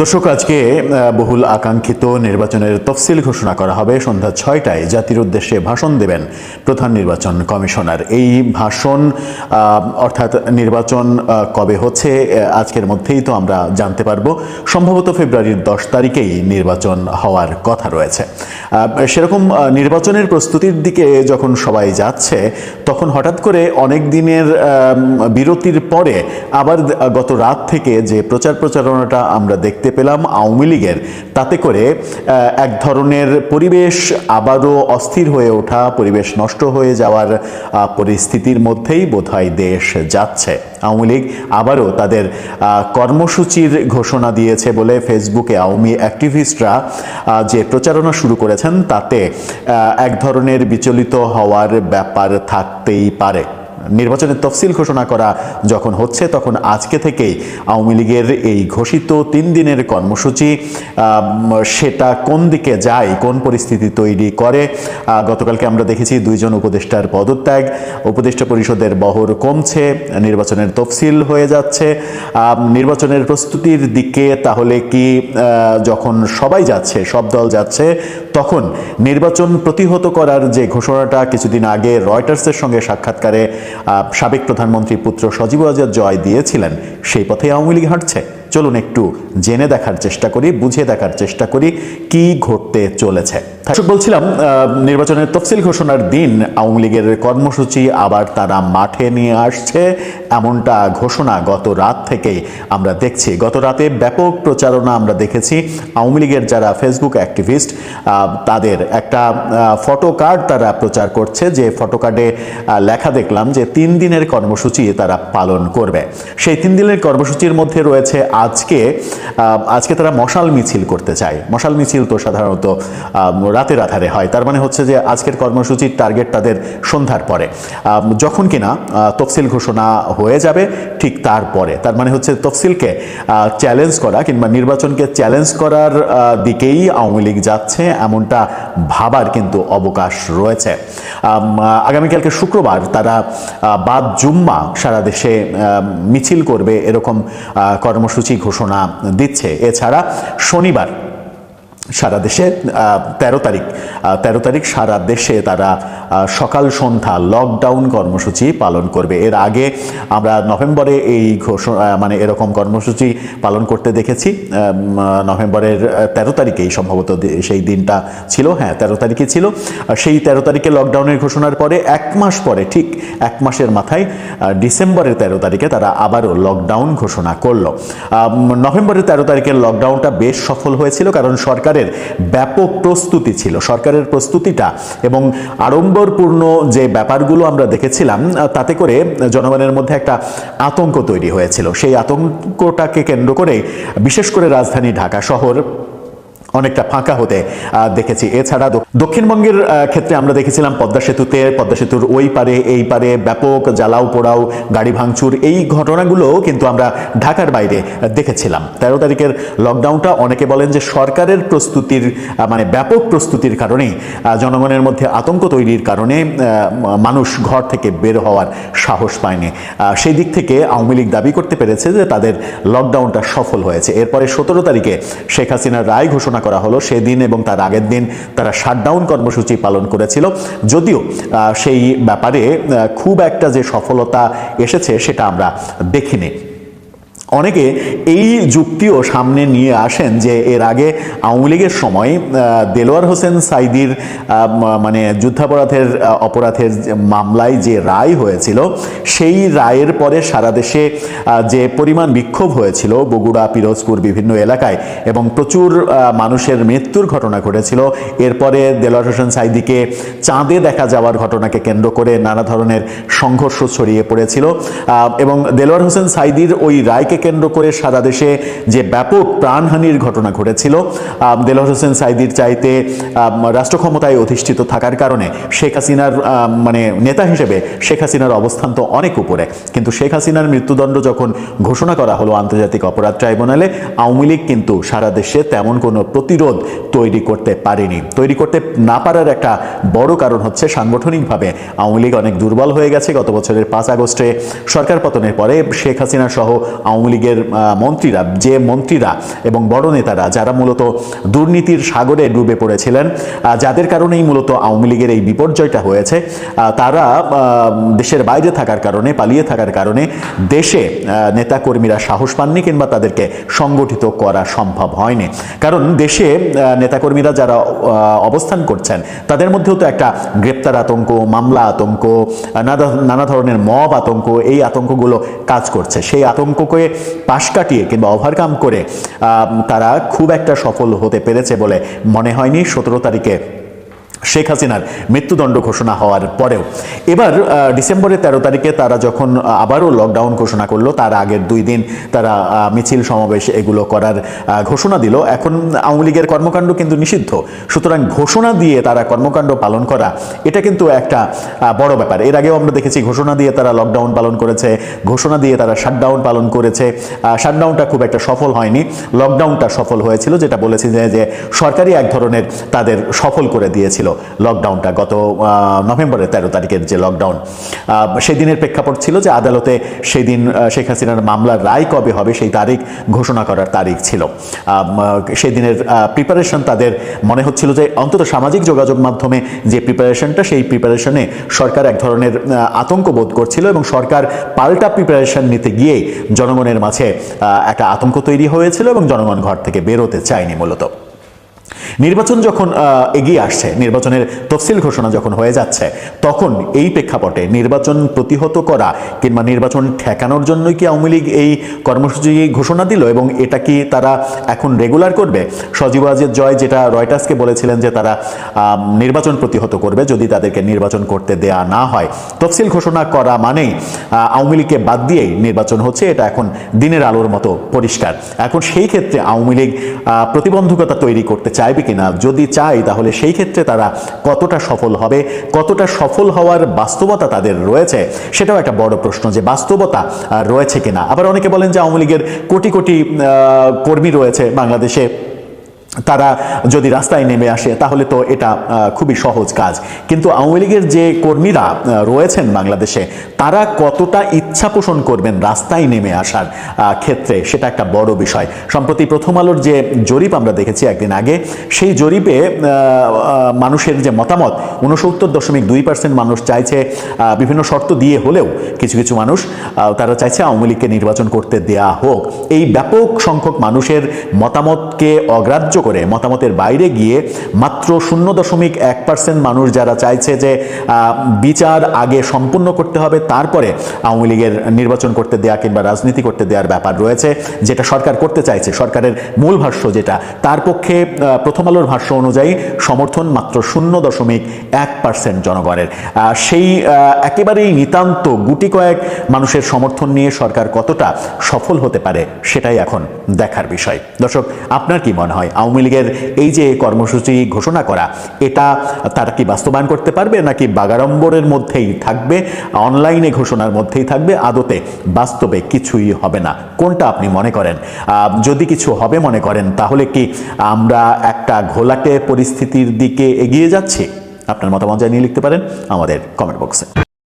দর্শক, আজকে বহুল আকাঙ্ক্ষিত নির্বাচনের তফসিল ঘোষণা করা হবে। সন্ধ্যা ছয়টায় জাতির উদ্দেশ্যে ভাষণ দেবেন প্রধান নির্বাচন কমিশনার। এই ভাষণ অর্থাৎ নির্বাচন কবে হচ্ছে আজকের মধ্যেই তো আমরা জানতে পারব। সম্ভবত ফেব্রুয়ারির দশ তারিখেই নির্বাচন হওয়ার কথা রয়েছে। সেরকম নির্বাচনের প্রস্তুতির দিকে যখন সবাই যাচ্ছে, তখন হঠাৎ করে অনেক দিনের বিরতির পরে আবার গত রাত থেকে যে প্রচার প্রচারণাটা আমরা দেখতে পেলাম আওয়ামী লীগের। তাতে করে এক ধরনের পরিবেশ আবারও অস্থির হয়ে ওঠা, পরিবেশ নষ্ট হয়ে যাওয়ার পরিস্থিতির মধ্যেই বোধহয় দেশ যাচ্ছে। আওয়ামী লীগ আবারও তাদের কর্মসূচির ঘোষণা দিয়েছে বলে ফেসবুকে আওয়ামী অ্যাক্টিভিস্টরা যে প্রচারণা শুরু করেছেন তাতে এক ধরনের বিচলিত হওয়ার ব্যাপার থাকতেই পারে। নির্বাচনের তফসিল ঘোষণা করা যখন হচ্ছে, তখন আজকে থেকেই আওয়ামী লীগের এই ঘোষিত তিন দিনের কর্মসূচি সেটা কোন দিকে যায়, কোন পরিস্থিতি তৈরি করে গতকালকে আমরা দেখেছি দুইজন উপদেষ্টার পদত্যাগ, উপদেষ্টা পরিষদের বহর কমছে, নির্বাচনের তফসিল হয়ে যাচ্ছে নির্বাচনের প্রস্তুতির দিকে তাহলে কি যখন সবাই যাচ্ছে, সব দল যাচ্ছে তখন নির্বাচন প্রতিহত করার যে ঘোষণাটা কিছুদিন আগে রয়টার্সের সঙ্গে সাক্ষাৎকারে সাবেক প্রধানমন্ত্রী পুত্র সজীব আজাদ জয় দিয়েছিলেন, সেই পথে আওয়ামী লীগ হাঁটছে। চলুন একটু জেনে দেখার চেষ্টা করি, বুঝে দেখার চেষ্টা করি কি ঘটতে চলেছে। দর্শক বলছিলাম নির্বাচনের তফসিল ঘোষণার দিন আওয়ামী লীগের কর্মসূচি আবার তারা মাঠে নিয়ে আসছে। এমনটা ঘোষণা গত রাত থেকেই আমরা দেখছি। গত রাতে ব্যাপক প্রচারণা আমরা দেখেছি। আওয়ামী লীগের যারা ফেসবুক অ্যাক্টিভিস্ট তাদের একটা ফটো কার্ড তারা প্রচার করছে যে ফটো কার্ডে লেখা দেখলাম যে তিন দিনের কর্মসূচি তারা পালন করবে। সেই তিন দিনের কর্মসূচির মধ্যে রয়েছে আজকে আজকে তারা মশাল মিছিল করতে চায়। মশাল মিছিল তো সাধারণত রাতের আধারে হয়। তার মানে হচ্ছে যে আজকের কর্মসূচির টার্গেট তাদের সন্ধ্যার পরে। যখন কিনা তফসিল ঘোষণা হয়ে যাবে ঠিক তারপরে। তার মানে হচ্ছে তফসিলকে চ্যালেঞ্জ করা কিংবা নির্বাচনকে চ্যালেঞ্জ করার দিকেই আওয়ামী লীগ যাচ্ছে এমনটা ভাবার কিন্তু অবকাশ রয়েছে। আগামীকালকে শুক্রবার তারা বাদ জুম্মা সারা দেশে মিছিল করবে এরকম কর্মসূচি ঘোষণা দিচ্ছে। এছাড়া শনিবার সারা দেশে তেরো তারিখ তেরো তারিখ সারা দেশে তারা সকাল সন্ধ্যা লকডাউন কর্মসূচি পালন করবে। এর আগে আমরা নভেম্বরে এই ঘোষণা মানে এরকম কর্মসূচি পালন করতে দেখেছি। নভেম্বরের তেরো তারিখেই সম্ভবত সেই দিনটা ছিল। হ্যাঁ তেরো তারিখে ছিল। সেই তেরো তারিখে লকডাউনের ঘোষণার পরে এক মাস পরে, ঠিক এক মাসের মাথায় ডিসেম্বরের তেরো তারিখে তারা আবারও লকডাউন ঘোষণা করল। নভেম্বরের তেরো তারিখের লকডাউনটা বেশ সফল হয়েছিল কারণ সরকারের ব্যাপক প্রস্তুতি ছিল। সরকারের প্রস্তুতিটা এবং আড়ম্বরপূর্ণ যে ব্যাপারগুলো আমরা দেখেছিলাম, তাতে করে জনগণের মধ্যে একটা আতঙ্ক তৈরি হয়েছিল। সেই আতঙ্কটাকে কেন্দ্র করে বিশেষ করে রাজধানী ঢাকা শহর অনেকটা ফাঁকা হতে দেখেছি। এছাড়া দক্ষিণবঙ্গের ক্ষেত্রে আমরা দেখেছিলাম পদ্মা সেতুতে, পদ্মা সেতুর ওই পারে, এই পারে ব্যাপক জ্বালাও পোড়াও, গাড়ি ভাঙচুর, এই ঘটনাগুলো কিন্তু আমরা ঢাকার বাইরে দেখেছিলাম। তেরো তারিখের লকডাউনটা অনেকে বলেন যে সরকারের প্রস্তুতির মানে ব্যাপক প্রস্তুতির কারণেই জনগণের মধ্যে আতঙ্ক তৈরির কারণে মানুষ ঘর থেকে বের হওয়ার সাহস পায়নি। সেই দিক থেকে আওয়ামী লীগ দাবি করতে পেরেছে যে তাদের লকডাউনটা সফল হয়েছে। এরপরে সতেরো তারিখে শেখ হাসিনার রায় ঘোষণা করা হলো সেদিন এবং তার আগের দিন তারা শাটডাউন কর্মসূচি পালন করেছিল। যদিও সেই ব্যাপারে খুব একটা যে সফলতা এসেছে সেটা আমরা দেখিনি। অনেকে এই যুক্তিও সামনে নিয়ে আসেন যে এর আগে আওয়ামী লীগের সময় দেলোয়ার হোসেন সাইদির মানে যুদ্ধাপরাধের অপরাধের মামলায় যে রায় হয়েছিল, সেই রায়ের পরে সারা দেশে যে পরিমাণ বিক্ষোভ হয়েছিল বগুড়া, পিরোজপুর বিভিন্ন এলাকায় এবং প্রচুর মানুষের মৃত্যুর ঘটনা ঘটেছিল, এরপরে দেলোয়ার হোসেন সাইদিকে চাঁদে দেখা যাওয়ার ঘটনাকে কেন্দ্র করে নানা ধরনের সংঘর্ষ ছড়িয়ে পড়েছিল এবং দেলোয়ার হোসেন সাইদির ওই রায়কে কেন্দ্র করে সারা দেশে যে ব্যাপক প্রাণহানির ঘটনা ঘটেছিল দেলোয়ার হোসেন সাইদির চাইতে রাষ্ট্র ক্ষমতায় অধিষ্ঠিত থাকার কারণে শেখ হাসিনার মানে নেতা হিসেবে শেখ হাসিনার অবস্থান তো অনেক উপরে। কিন্তু শেখ হাসিনার মৃত্যুদণ্ড যখন ঘোষণা করা হলো আন্তর্জাতিক অপরাধ ট্রাইব্যুনালে, আওয়ামী লীগ কিন্তু সারা দেশে তেমন কোনো প্রতিরোধ তৈরি করতে পারেনি। তৈরি করতে না পারার একটা বড় কারণ হচ্ছে সাংগঠনিকভাবে আওয়ামী লীগ অনেক দুর্বল হয়ে গেছে। গত বছরের পাঁচ আগস্টে সরকার পতনের পরে শেখ হাসিনা সহ আওয়ামী আওয়ামী লীগের মন্ত্রীরা, যে মন্ত্রীরা এবং বড় নেতারা, যারা মূলত দুর্নীতির সাগরে ডুবে পড়েছিলেন যাদের কারণেই মূলত আওয়ামী লীগের এই বিপর্যয়টা হয়েছে তারা দেশের বাইরে থাকার কারণে, পালিয়ে থাকার কারণে দেশে নেতাকর্মীরা সাহস পাননি কিংবা তাদেরকে সংগঠিত করা সম্ভব হয়নি। কারণ দেশে নেতাকর্মীরা যারা অবস্থান করছেন, তাদের মধ্যেও তো একটা গ্রেপ্তার আতঙ্ক, মামলা আতঙ্ক, নানা- ধরনের মব আতঙ্ক, এই আতঙ্কগুলো কাজ করছে। সেই আতঙ্ককে পাশ কাটিয়ে কিংবা ওভারকাম করে তারা খুব একটা সফল হতে পেরেছে বলে মনে হয়নি। সতেরো তারিখে শেখ হাসিনার মৃত্যুদণ্ড ঘোষণা হওয়ার পরেও। এবার ডিসেম্বরের তেরো তারিখে তারা যখন আবারও লকডাউন ঘোষণা করল, তার আগের দুই দিন তারা মিছিল সমাবেশ এগুলো করার ঘোষণা দিল। এখন আওয়ামী লীগের কর্মকাণ্ড কিন্তু নিষিদ্ধ। সুতরাং ঘোষণা দিয়ে তারা কর্মকাণ্ড পালন করা, এটা কিন্তু একটা বড় ব্যাপার। এর আগেও আমরা দেখেছি ঘোষণা দিয়ে তারা লকডাউন পালন করেছে, ঘোষণা দিয়ে তারা শাটডাউন পালন করেছে। শাটডাউনটা খুব একটা সফল হয়নি। লকডাউনটা সফল হয়েছিল, যেটা বলেছি যে সরকারি এক ধরনের তাদের সফল করে দিয়েছিল। লকডাউনটা গত নভেম্বরের তেরো তারিখের যে লকডাউন আহ, সেই দিনের প্রেক্ষাপট ছিল যে আদালতে সেই দিন শেখ হাসিনার মামলার রায় কবে হবে সেই তারিখ ঘোষণা করার তারিখ ছিল। আহ, সেই দিনের প্রিপারেশন তাদের মনে হচ্ছিল যে অন্তত সামাজিক যোগাযোগ মাধ্যমে যে প্রিপারেশনটা সেই প্রিপারেশনে সরকার এক ধরনের আতঙ্ক বোধ করছিল এবং সরকার পাল্টা প্রিপারেশন নিতে গিয়ে জনগণের মাঝে একটা আতঙ্ক তৈরি হয়েছিল এবং জনগণ ঘর থেকে বেরোতে চায়নি মূলত। নির্বাচন যখন এগিয়ে আসছে, নির্বাচনের তফসিল ঘোষণা যখন হয়ে যাচ্ছে, তখন এই প্রেক্ষাপটে নির্বাচন প্রতিহত করা কিংবা নির্বাচন ঠেকানোর জন্যই কি আওয়ামী লীগ এই কর্মসূচি ঘোষণা দিল এবং এটা কি তারা এখন রেগুলার করবে? সজীব আজের জয় যেটা রয়টার্সকে বলেছিলেন যে তারা নির্বাচন প্রতিহত করবে যদি তাদেরকে নির্বাচন করতে দেয়া না হয়। তফসিল ঘোষণা করা মানেই আওয়ামী লীগকে বাদ দিয়েই নির্বাচন হচ্ছে, এটা এখন দিনের আলোর মতো পরিষ্কার। এখন সেই ক্ষেত্রে আওয়ামী লীগ প্রতিবন্ধকতা তৈরি করতে চাইবে কিনা? যদি চাই তাহলে সেই ক্ষেত্রে তারা কতটা সফল হবে? কতটা সফল হওয়ার বাস্তবতা তাদের রয়েছে? সেটাও একটা বড় প্রশ্ন যে বাস্তবতা রয়েছে কিনা? আবার অনেকে বলেন যে আওয়ামী লীগের কোটি কোটি কর্মী রয়েছে বাংলাদেশে। তারা যদি রাস্তায় নেমে আসে, তাহলে তো এটা খুবই সহজ কাজ। কিন্তু আওয়ামী লীগের যে কর্মীরা রয়েছেন বাংলাদেশে, তারা কতটা ইচ্ছা পোষণ করবেন রাস্তায় নেমে আসার ক্ষেত্রে, সেটা একটা বড় বিষয়। সম্প্রতি প্রথম আলোর যে জরিপ আমরা দেখেছি একদিন আগে, সেই জরিপে মানুষের যে মতামত উনসত্তর দশমিক দুই পার্সেন্ট মানুষ চাইছে বিভিন্ন শর্ত দিয়ে হলেও কিছু কিছু মানুষ তারা চাইছে আওয়ামী লীগকে নির্বাচন করতে দেয়া হোক। এই ব্যাপক সংখ্যক মানুষের মতামতকে অগ্রাহ্য করে মতামতের বাইরে গিয়ে মাত্র শূন্য দশমিক এক পার্সেন্ট মানুষ যারা চাইছে যে বিচার আগে সম্পূর্ণ করতে হবে, তারপরে আওয়ামী লীগের নির্বাচন করতে দেয়া কিংবা রাজনীতি করতে দেওয়ার ব্যাপার রয়েছে, যেটা সরকার করতে চাইছে, সরকারের মূল ভাষ্য যেটা, তার পক্ষে প্রথম আলোর ভাষ্য অনুযায়ী সমর্থন মাত্র শূন্য দশমিক এক পার্সেন্ট জনগণের। সেই একেবারেই নিতান্ত গুটি কয়েক মানুষের সমর্থন নিয়ে সরকার কতটা সফল হতে পারে, সেটাই এখন দেখার বিষয়। দর্শক, আপনার কি মনে হয়? আওয়ামী লীগের এই যে কর্মসূচি ঘোষণা করা, এটা তারা কি বাস্তবায়ন করতে পারবে নাকি বাগাড়ম্বরের মধ্যেই থাকবে? অনলাইনে ঘোষণার মধ্যেই থাকবে, আদতে বাস্তবে কিছুই হবে না। কোনটা আপনি মনে করেন? যদি কিছু হবে মনে করেন, তাহলে কি আমরা একটা ঘোলাটে পরিস্থিতির দিকে এগিয়ে যাচ্ছি? আপনার মতামত জানিয়ে লিখতে পারেন আমাদের কমেন্ট বক্সে